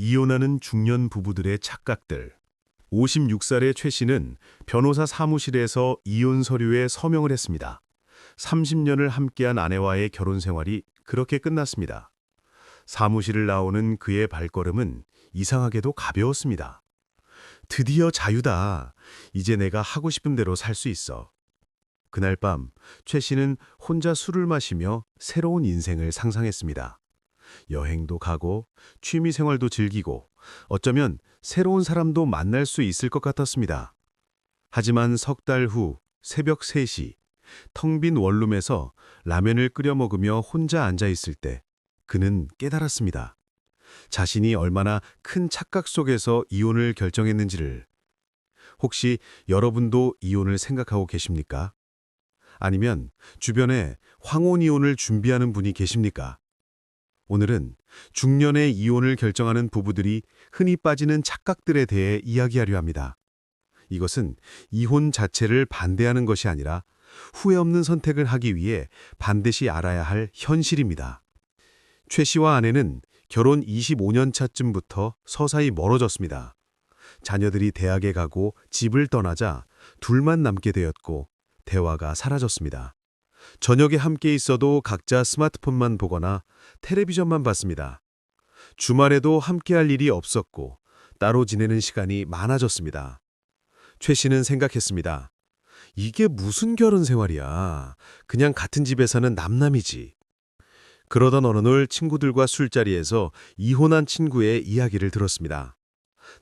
이혼하는 중년 부부들의 착각들. 56살의 최 씨는 변호사 사무실에서 이혼 서류에 서명을 했습니다. 30년을 함께한 아내와의 결혼 생활이 그렇게 끝났습니다. 사무실을 나오는 그의 발걸음은 이상하게도 가벼웠습니다. 드디어 자유다. 이제 내가 하고 싶은 대로 살 수 있어. 그날 밤, 최 씨는 혼자 술을 마시며 새로운 인생을 상상했습니다. 여행도 가고, 취미 생활도 즐기고, 어쩌면 새로운 사람도 만날 수 있을 것 같았습니다. 하지만 석 달 후 새벽 3시, 텅 빈 원룸에서 라면을 끓여 먹으며 혼자 앉아 있을 때 그는 깨달았습니다. 자신이 얼마나 큰 착각 속에서 이혼을 결정했는지를. 혹시 여러분도 이혼을 생각하고 계십니까? 아니면 주변에 황혼 이혼을 준비하는 분이 계십니까? 오늘은 중년의 이혼을 결정하는 부부들이 흔히 빠지는 착각들에 대해 이야기하려 합니다. 이것은 이혼 자체를 반대하는 것이 아니라 후회 없는 선택을 하기 위해 반드시 알아야 할 현실입니다. 최 씨와 아내는 결혼 25년 차쯤부터 서서히 멀어졌습니다. 자녀들이 대학에 가고 집을 떠나자 둘만 남게 되었고 대화가 사라졌습니다. 저녁에 함께 있어도 각자 스마트폰만 보거나 텔레비전만 봤습니다. 주말에도 함께 할 일이 없었고 따로 지내는 시간이 많아졌습니다. 최 씨는 생각했습니다. 이게 무슨 결혼 생활이야. 그냥 같은 집에 사는 남남이지. 그러던 어느 날 친구들과 술자리에서 이혼한 친구의 이야기를 들었습니다.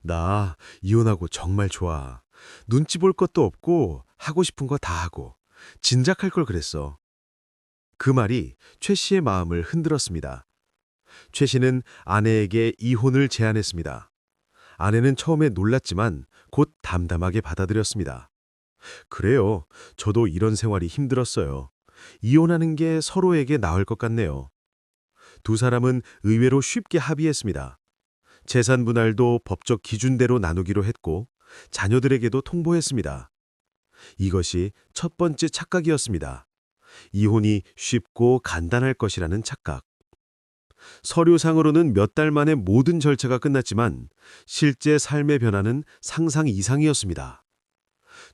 나 이혼하고 정말 좋아. 눈치 볼 것도 없고 하고 싶은 거 다 하고 진작할 걸 그랬어. 그 말이 최 씨의 마음을 흔들었습니다. 최 씨는 아내에게 이혼을 제안했습니다. 아내는 처음에 놀랐지만 곧 담담하게 받아들였습니다. 그래요. 저도 이런 생활이 힘들었어요. 이혼하는 게 서로에게 나을 것 같네요. 두 사람은 의외로 쉽게 합의했습니다. 재산 분할도 법적 기준대로 나누기로 했고 자녀들에게도 통보했습니다. 이것이 첫 번째 착각이었습니다. 이혼이 쉽고 간단할 것이라는 착각. 서류상으로는 몇 달 만에 모든 절차가 끝났지만 실제 삶의 변화는 상상 이상이었습니다.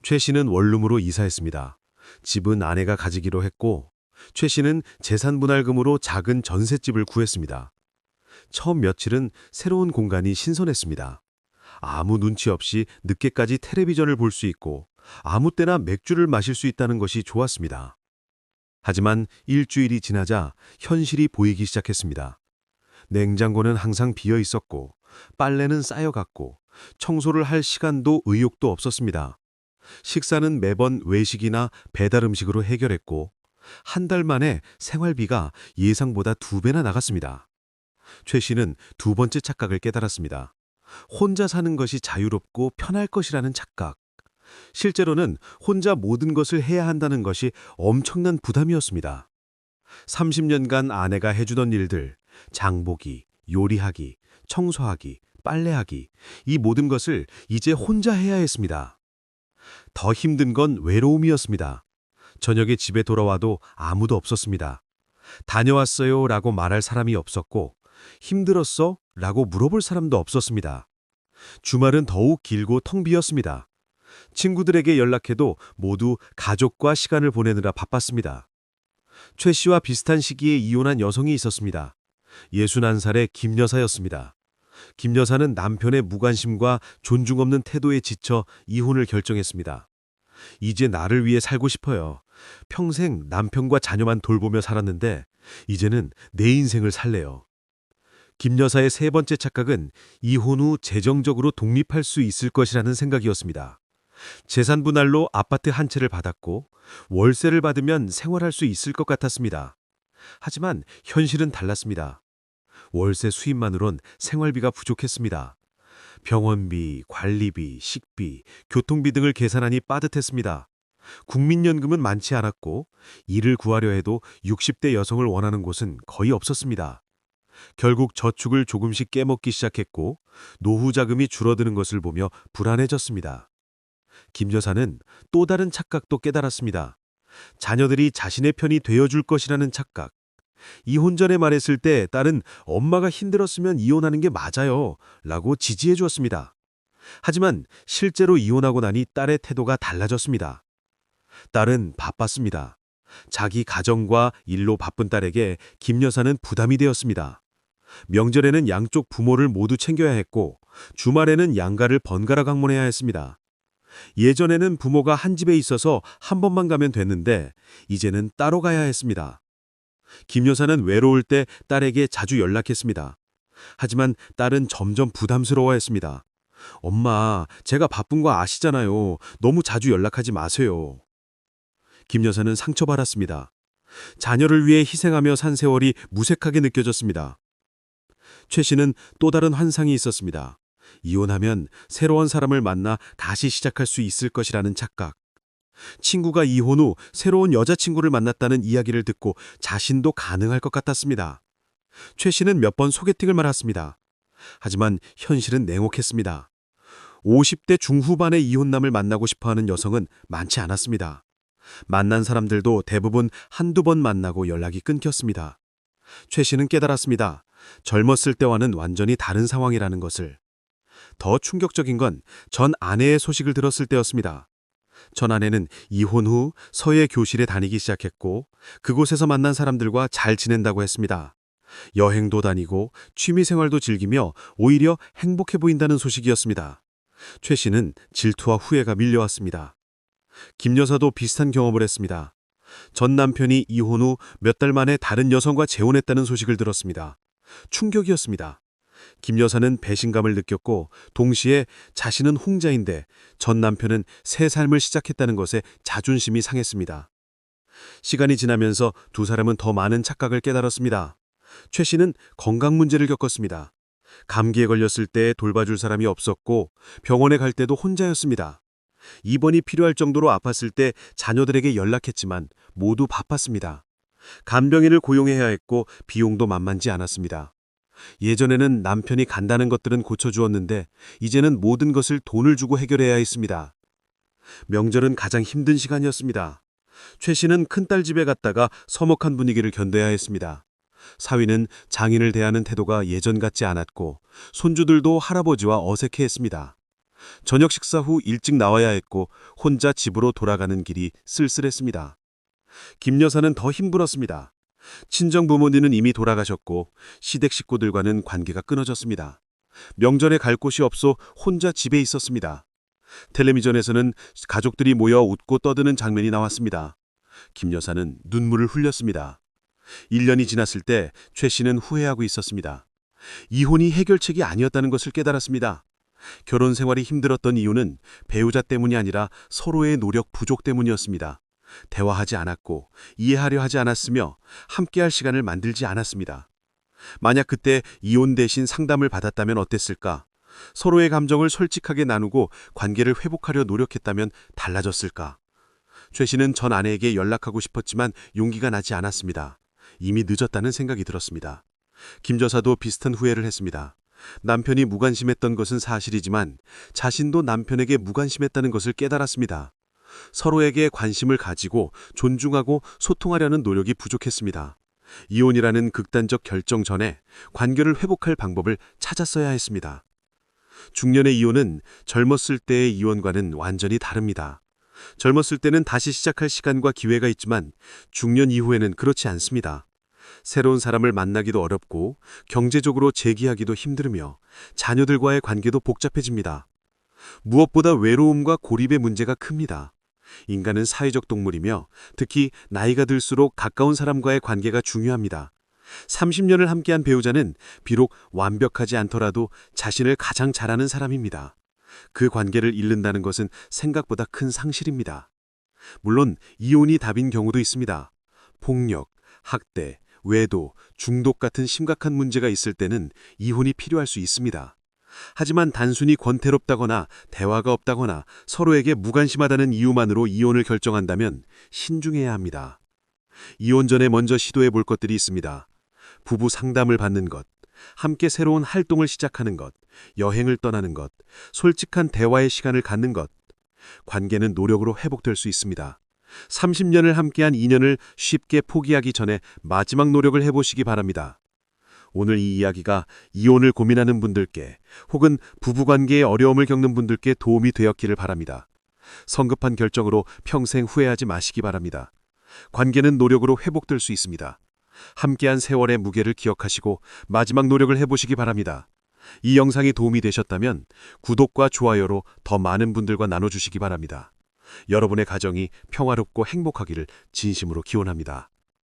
최 씨는 원룸으로 이사했습니다. 집은 아내가 가지기로 했고 최 씨는 재산 분할금으로 작은 전셋집을 구했습니다. 처음 며칠은 새로운 공간이 신선했습니다. 아무 눈치 없이 늦게까지 텔레비전을 볼 수 있고 아무 때나 맥주를 마실 수 있다는 것이 좋았습니다. 하지만 일주일이 지나자 현실이 보이기 시작했습니다. 냉장고는 항상 비어 있었고 빨래는 쌓여갔고 청소를 할 시간도 의욕도 없었습니다. 식사는 매번 외식이나 배달 음식으로 해결했고 한 달 만에 생활비가 예상보다 두 배나 나갔습니다. 최 씨는 두 번째 착각을 깨달았습니다. 혼자 사는 것이 자유롭고 편할 것이라는 착각. 실제로는 혼자 모든 것을 해야 한다는 것이 엄청난 부담이었습니다. 30년간 아내가 해주던 일들, 장보기, 요리하기, 청소하기, 빨래하기, 이 모든 것을 이제 혼자 해야 했습니다. 더 힘든 건 외로움이었습니다. 저녁에 집에 돌아와도 아무도 없었습니다. 다녀왔어요 라고 말할 사람이 없었고, 힘들었어? 라고 물어볼 사람도 없었습니다. 주말은 더욱 길고 텅 비었습니다. 친구들에게 연락해도 모두 가족과 시간을 보내느라 바빴습니다. 최 씨와 비슷한 시기에 이혼한 여성이 있었습니다. 61살의 김 여사였습니다. 김 여사는 남편의 무관심과 존중 없는 태도에 지쳐 이혼을 결정했습니다. 이제 나를 위해 살고 싶어요. 평생 남편과 자녀만 돌보며 살았는데 이제는 내 인생을 살래요. 김 여사의 세 번째 착각은 이혼 후 재정적으로 독립할 수 있을 것이라는 생각이었습니다. 재산 분할로 아파트 한 채를 받았고 월세를 받으면 생활할 수 있을 것 같았습니다. 하지만 현실은 달랐습니다. 월세 수입만으론 생활비가 부족했습니다. 병원비, 관리비, 식비, 교통비 등을 계산하니 빠듯했습니다. 국민연금은 많지 않았고 일을 구하려 해도 60대 여성을 원하는 곳은 거의 없었습니다. 결국 저축을 조금씩 깨먹기 시작했고 노후 자금이 줄어드는 것을 보며 불안해졌습니다. 김 여사는 또 다른 착각도 깨달았습니다. 자녀들이 자신의 편이 되어줄 것이라는 착각. 이혼 전에 말했을 때 딸은 엄마가 힘들었으면 이혼하는 게 맞아요. 라고 지지해 주었습니다. 하지만 실제로 이혼하고 나니 딸의 태도가 달라졌습니다. 딸은 바빴습니다. 자기 가정과 일로 바쁜 딸에게 김 여사는 부담이 되었습니다. 명절에는 양쪽 부모를 모두 챙겨야 했고 주말에는 양가를 번갈아 강문해야 했습니다. 예전에는 부모가 한 집에 있어서 한 번만 가면 됐는데 이제는 따로 가야 했습니다. 김 여사는 외로울 때 딸에게 자주 연락했습니다. 하지만 딸은 점점 부담스러워했습니다. 엄마, 제가 바쁜 거 아시잖아요. 너무 자주 연락하지 마세요. 김 여사는 상처받았습니다. 자녀를 위해 희생하며 산 세월이 무색하게 느껴졌습니다. 최 씨는 또 다른 환상이 있었습니다. 이혼하면 새로운 사람을 만나 다시 시작할 수 있을 것이라는 착각. 친구가 이혼 후 새로운 여자친구를 만났다는 이야기를 듣고 자신도 가능할 것 같았습니다. 최 씨는 몇 번 소개팅을 말았습니다. 하지만 현실은 냉혹했습니다. 50대 중후반의 이혼남을 만나고 싶어 하는 여성은 많지 않았습니다. 만난 사람들도 대부분 한두 번 만나고 연락이 끊겼습니다. 최 씨는 깨달았습니다. 젊었을 때와는 완전히 다른 상황이라는 것을. 더 충격적인 건 전 아내의 소식을 들었을 때였습니다. 전 아내는 이혼 후 서예 교실에 다니기 시작했고 그곳에서 만난 사람들과 잘 지낸다고 했습니다. 여행도 다니고 취미 생활도 즐기며 오히려 행복해 보인다는 소식이었습니다. 최 씨는 질투와 후회가 밀려왔습니다. 김 여사도 비슷한 경험을 했습니다. 전 남편이 이혼 후 몇 달 만에 다른 여성과 재혼했다는 소식을 들었습니다. 충격이었습니다. 김 여사는 배신감을 느꼈고 동시에 자신은 홍자인데 전 남편은 새 삶을 시작했다는 것에 자존심이 상했습니다. 시간이 지나면서 두 사람은 더 많은 착각을 깨달았습니다. 최 씨는 건강 문제를 겪었습니다. 감기에 걸렸을 때 돌봐줄 사람이 없었고 병원에 갈 때도 혼자였습니다. 입원이 필요할 정도로 아팠을 때 자녀들에게 연락했지만 모두 바빴습니다. 간병인을 고용해야 했고 비용도 만만치 않았습니다. 예전에는 남편이 간다는 것들은 고쳐주었는데 이제는 모든 것을 돈을 주고 해결해야 했습니다. 명절은 가장 힘든 시간이었습니다. 최 씨는 큰딸 집에 갔다가 서먹한 분위기를 견뎌야 했습니다. 사위는 장인을 대하는 태도가 예전 같지 않았고 손주들도 할아버지와 어색해했습니다. 저녁 식사 후 일찍 나와야 했고 혼자 집으로 돌아가는 길이 쓸쓸했습니다. 김 여사는 더 힘들었습니다. 친정 부모님은 이미 돌아가셨고 시댁 식구들과는 관계가 끊어졌습니다. 명절에 갈 곳이 없어 혼자 집에 있었습니다. 텔레비전에서는 가족들이 모여 웃고 떠드는 장면이 나왔습니다. 김 여사는 눈물을 흘렸습니다. 1년이 지났을 때 최 씨는 후회하고 있었습니다. 이혼이 해결책이 아니었다는 것을 깨달았습니다. 결혼 생활이 힘들었던 이유는 배우자 때문이 아니라 서로의 노력 부족 때문이었습니다. 대화하지 않았고 이해하려 하지 않았으며 함께할 시간을 만들지 않았습니다. 만약 그때 이혼 대신 상담을 받았다면 어땠을까? 서로의 감정을 솔직하게 나누고 관계를 회복하려 노력했다면 달라졌을까? 최 씨는 전 아내에게 연락하고 싶었지만 용기가 나지 않았습니다. 이미 늦었다는 생각이 들었습니다. 김 여사도 비슷한 후회를 했습니다. 남편이 무관심했던 것은 사실이지만 자신도 남편에게 무관심했다는 것을 깨달았습니다. 서로에게 관심을 가지고 존중하고 소통하려는 노력이 부족했습니다. 이혼이라는 극단적 결정 전에 관계를 회복할 방법을 찾았어야 했습니다. 중년의 이혼은 젊었을 때의 이혼과는 완전히 다릅니다. 젊었을 때는 다시 시작할 시간과 기회가 있지만 중년 이후에는 그렇지 않습니다. 새로운 사람을 만나기도 어렵고 경제적으로 재기하기도 힘들으며 자녀들과의 관계도 복잡해집니다. 무엇보다 외로움과 고립의 문제가 큽니다. 인간은 사회적 동물이며 특히 나이가 들수록 가까운 사람과의 관계가 중요합니다. 30년을 함께한 배우자는 비록 완벽하지 않더라도 자신을 가장 잘하는 사람입니다. 그 관계를 잃는다는 것은 생각보다 큰 상실입니다. 물론 이혼이 답인 경우도 있습니다. 폭력, 학대, 외도, 중독 같은 심각한 문제가 있을 때는 이혼이 필요할 수 있습니다. 하지만 단순히 권태롭다거나 대화가 없다거나 서로에게 무관심하다는 이유만으로 이혼을 결정한다면 신중해야 합니다. 이혼 전에 먼저 시도해 볼 것들이 있습니다. 부부 상담을 받는 것, 함께 새로운 활동을 시작하는 것, 여행을 떠나는 것, 솔직한 대화의 시간을 갖는 것. 관계는 노력으로 회복될 수 있습니다. 30년을 함께한 인연을 쉽게 포기하기 전에 마지막 노력을 해보시기 바랍니다. 오늘 이 이야기가 이혼을 고민하는 분들께 혹은 부부관계에 어려움을 겪는 분들께 도움이 되었기를 바랍니다. 성급한 결정으로 평생 후회하지 마시기 바랍니다. 관계는 노력으로 회복될 수 있습니다. 함께한 세월의 무게를 기억하시고 마지막 노력을 해보시기 바랍니다. 이 영상이 도움이 되셨다면 구독과 좋아요로 더 많은 분들과 나눠주시기 바랍니다. 여러분의 가정이 평화롭고 행복하기를 진심으로 기원합니다.